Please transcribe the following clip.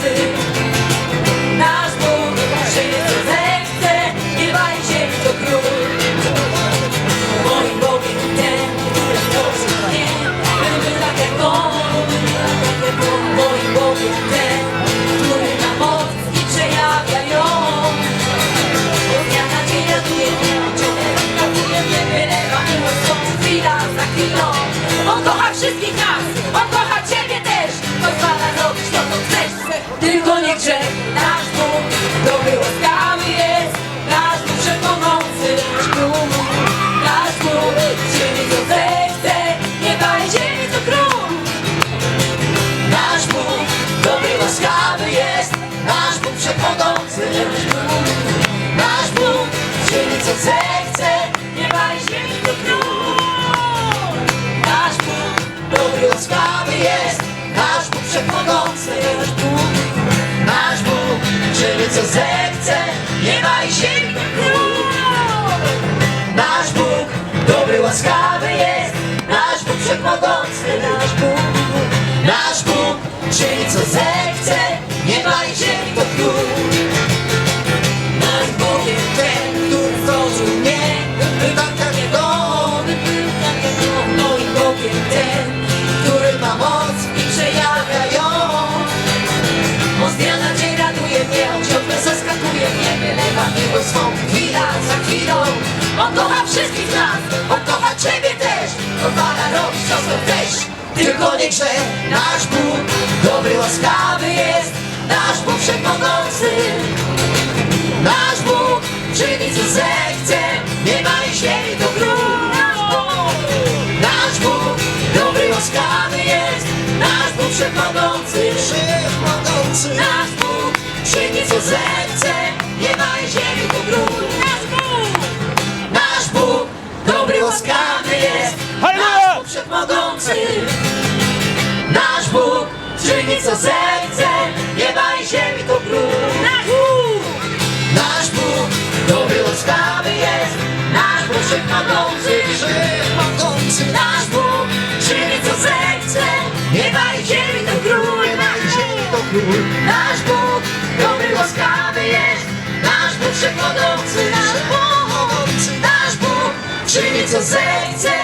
sick. milczeć nas, on kocha Ciebie też, pozwala robić co chcą też. Tylko nie grzech, nasz Bóg dobry, łaskawy jest, nasz Bóg wszechmogący. Nasz Bóg czyni co zechce, nieba i ziemi to król. Nasz Bóg dobry, łaskawy jest, nasz Bóg wszechmogący. Wszechmogący Nasz Bóg czyni co zechce, nieba czyni co zechce, nieba i ziemi to król. Nasz Bóg, nasz Bóg dobry, łaskawy jest, nasz Bóg wszechmogący. Wszechmogący Nasz Bóg czyni co zechce, nieba i ziemi to król. Nasz ziemi to król Nasz Bóg dobry, łaskawy jest, nasz Bóg wszechmogący, nasz Bóg, nasz Bóg czyni co nieba i ziemi